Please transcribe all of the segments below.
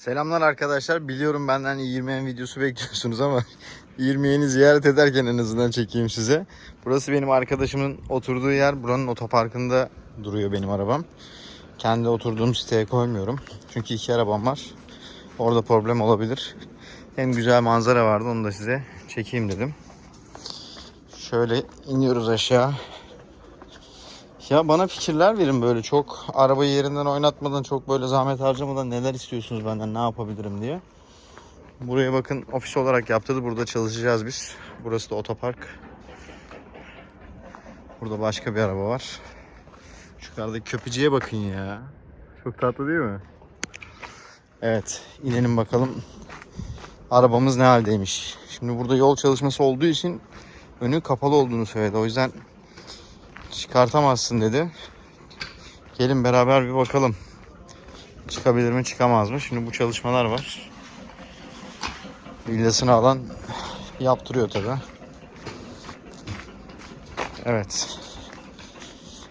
Selamlar arkadaşlar. Biliyorum benden 20 videosu bekliyorsunuz ama 20'yeni ziyaret ederken en azından çekeyim size. Burası benim arkadaşımın oturduğu yer. Buranın otoparkında duruyor benim arabam. Kendi oturduğum siteye koymuyorum. Çünkü iki arabam var. Orada problem olabilir. Hem güzel manzara vardı onu da size çekeyim dedim. Şöyle iniyoruz aşağı. Ya bana fikirler verin böyle çok arabayı yerinden oynatmadan çok böyle zahmet harcamadan neler istiyorsunuz benden ne yapabilirim diye. Buraya bakın ofis olarak yaptırdı. Burada çalışacağız biz. Burası da otopark. Burada başka bir araba var. Şu yukarıdaki köpücüye bakın ya. Çok tatlı değil mi? Evet inelim bakalım. Arabamız ne haldeymiş. Şimdi burada yol çalışması olduğu için önü kapalı olduğunu söyledi. O yüzden çıkartamazsın dedi. Gelin beraber bir bakalım. Çıkabilir mi çıkamaz mı? Şimdi bu çalışmalar var. Villasını alan yaptırıyor tabi. Evet.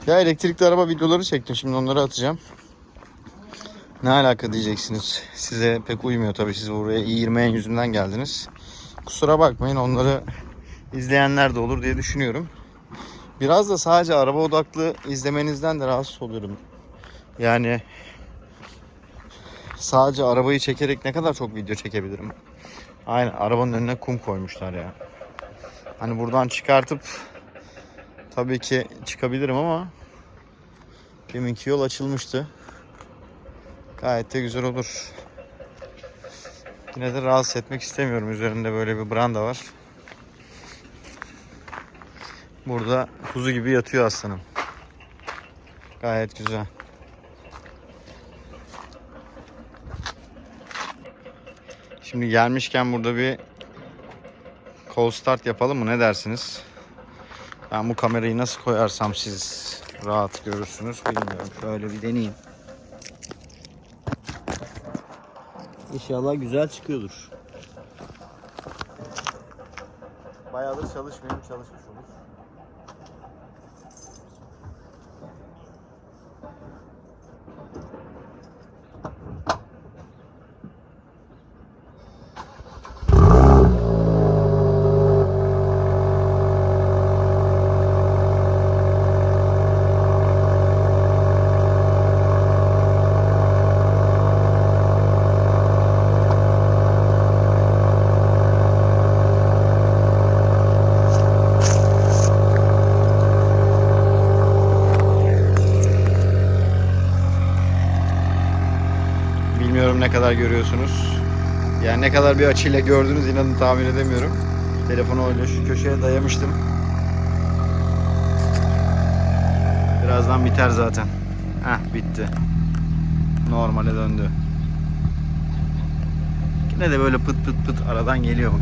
Ya elektrikli araba videoları çektim. Şimdi onları atacağım. Ne alaka diyeceksiniz. Size pek uymuyor tabi. Siz buraya i20'en yüzünden geldiniz. Kusura bakmayın onları izleyenler de olur diye düşünüyorum. Biraz da sadece araba odaklı izlemenizden de rahatsız oluyorum. Yani sadece arabayı çekerek ne kadar çok video çekebilirim? Aynen arabanın önüne kum koymuşlar ya. Hani buradan çıkartıp tabii ki çıkabilirim ama deminki yol açılmıştı. Gayet de güzel olur. Yine de rahatsız etmek istemiyorum. Üzerinde böyle bir branda var. Burada kuzu gibi yatıyor aslanım. Gayet güzel. Şimdi gelmişken burada bir call start yapalım mı? Ne dersiniz? Ben bu kamerayı nasıl koyarsam siz rahat görürsünüz bilmiyorum. Şöyle bir deneyeyim. İnşallah güzel çıkıyordur. Bayağıdır çalışmayayım çalışmış olur. Bilmiyorum ne kadar görüyorsunuz. Yani ne kadar bir açıyla gördünüz inanın tahmin edemiyorum. Telefonu öyle şu köşeye dayamıştım. Birazdan biter zaten. Heh bitti. Normale döndü. Yine de böyle pıt pıt pıt aradan geliyor bak.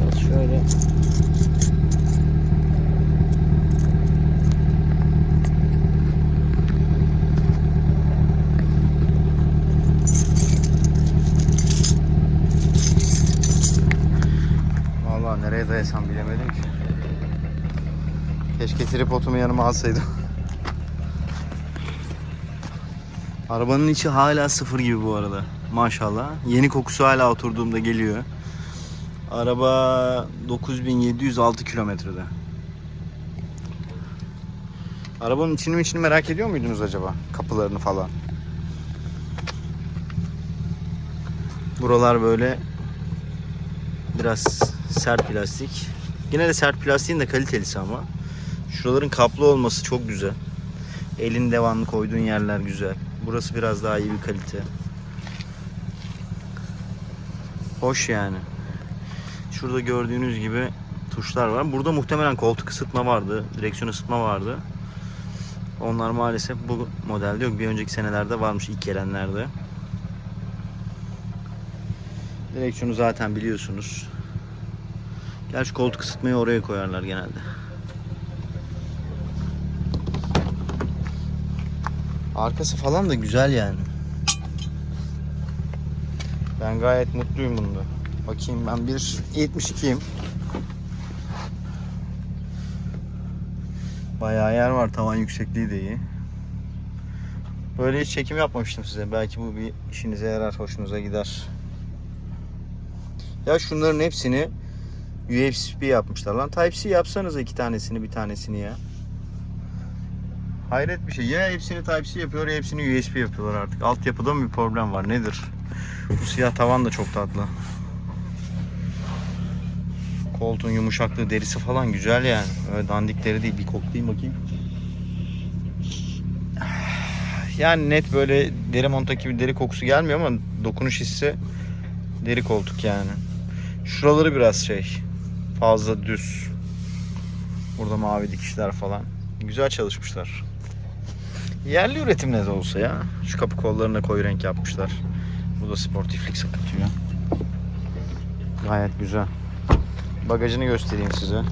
Biraz şöyle. Dayasam bilemedim ki. Keşke tripodumu yanıma alsaydım. Arabanın içi hala sıfır gibi bu arada. Maşallah. Yeni kokusu hala oturduğumda geliyor. Araba 9706 kilometrede. Arabanın içini mi içini merak ediyor muydunuz acaba? Kapılarını falan. Buralar böyle biraz sert plastik. Yine de sert plastiğin de kalitelisi ama. Şuraların kaplı olması çok güzel. Elin devamlı koyduğun yerler güzel. Burası biraz daha iyi bir kalite. Hoş yani. Şurada gördüğünüz gibi tuşlar var. Burada muhtemelen koltuk ısıtma vardı, direksiyon ısıtma vardı. Onlar maalesef bu modelde yok. Bir önceki senelerde varmış ilk gelenlerde. Direksiyonu zaten biliyorsunuz. Gerçi koltuk ısıtmayı oraya koyarlar genelde. Arkası falan da güzel yani. Ben gayet mutluyum bunda. Bakayım ben 1.72'yim. Bayağı yer var. Tavan yüksekliği de iyi. Böyle hiç çekim yapmamıştım size. Belki bu bir işinize yarar, hoşunuza gider. Ya şunların hepsini USB yapmışlar lan. Type-C yapsanız iki tanesini bir tanesini ya. Hayret bir şey. Ya hepsini Type-C yapıyor ya hepsini USB yapıyorlar artık. Altyapıda mı bir problem var? Nedir? Bu siyah tavan da çok tatlı. Koltuğun yumuşaklığı, derisi falan güzel yani. Öyle dandik deri değil. Bir koklayayım bakayım. Yani net böyle deri montaki bir deri kokusu gelmiyor ama dokunuş hissi deri koltuk yani. Şuraları biraz şey fazla düz. Burada mavi dikişler falan. Güzel çalışmışlar. Yerli üretim ne de olsa ya. Şu kapı kollarına koyu renk yapmışlar. Bu da sportiflik sakatıyor. Gayet güzel. Bagajını göstereyim size.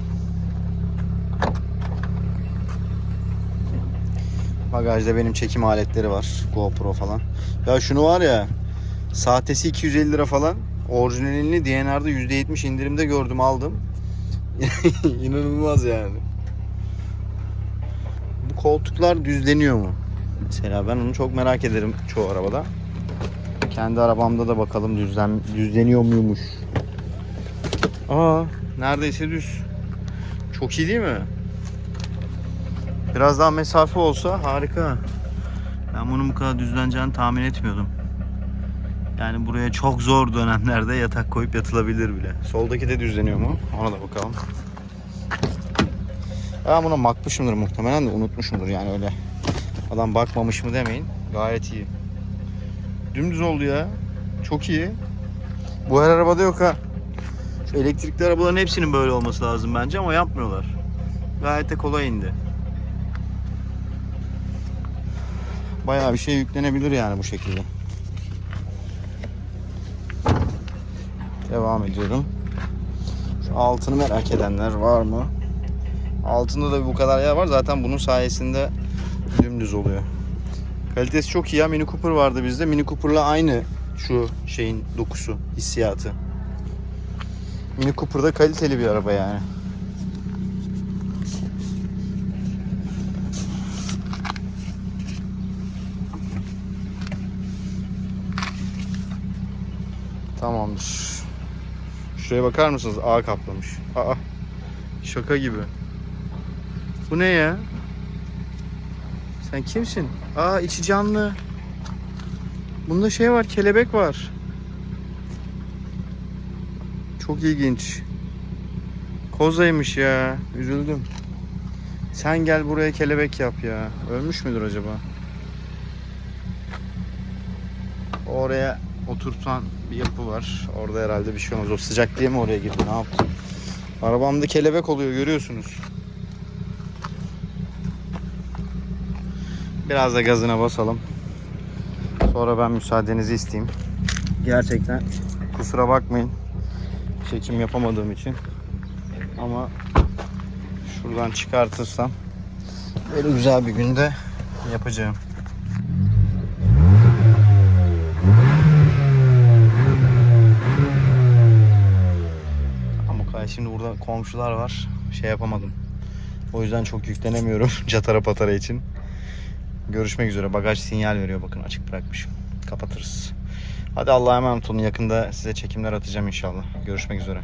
Bagajda benim çekim aletleri var. GoPro falan. Ya şunu var ya. Sahtesi 250 lira falan. Orijinalini DNR'da %70 indirimde gördüm aldım. İnanılmaz yani. Bu koltuklar düzleniyor mu? Mesela ben onu çok merak ederim çoğu arabada. Kendi arabamda da bakalım düzlen düzleniyor muymuş. Aa, neredeyse düz. Çok iyi değil mi? Biraz daha mesafe olsa harika. Ben bunun bu kadar düzleneceğini tahmin etmiyordum. Yani buraya çok zor dönemlerde yatak koyup yatılabilir bile. Soldaki de düzleniyor mu? Ona da bakalım. Ben buna bakmışımdır muhtemelen de unutmuşumdur yani öyle. Adam bakmamış mı demeyin. Gayet iyi. Dümdüz oldu ya. Çok iyi. Bu her arabada yok ha. Şu elektrikli arabaların hepsinin böyle olması lazım bence ama yapmıyorlar. Gayet de kolay indi. Bayağı bir şey yüklenebilir yani bu şekilde. Devam ediyorum. Şu altını merak edenler var mı? Altında da bu kadar yer var. Zaten bunun sayesinde dümdüz oluyor. Kalitesi çok iyi ya. Mini Cooper vardı bizde. Mini Cooper'la aynı şu şeyin dokusu, hissiyatı. Mini Cooper da kaliteli bir araba yani. Tamamdır. Şuraya bakar mısınız? Ağ kaplamış. Aa. Şaka gibi. Bu ne ya? Sen kimsin? Aa içi canlı. Bunda şey var, kelebek var. Çok ilginç. Kozaymış ya. Üzüldüm. Sen gel buraya kelebek yap ya. Ölmüş müdür acaba? Oraya oturtan bir yapı var. Orada herhalde bir şey olmaz. O sıcak diye mi oraya girdi? Ne yaptı? Arabamda kelebek oluyor görüyorsunuz. Biraz da gazına basalım. Sonra ben müsaadenizi isteyeyim. Gerçekten kusura bakmayın. Çekim yapamadığım için. Ama şuradan çıkartırsam böyle güzel bir günde yapacağım. Kay- şimdi burada komşular var. Şey yapamadım. O yüzden çok yüklenemiyorum catara patara için. Görüşmek üzere. Bagaj sinyal veriyor. Bakın açık bırakmışım. Kapatırız. Hadi Allah'a emanet olun. Yakında size çekimler atacağım inşallah. Görüşmek üzere.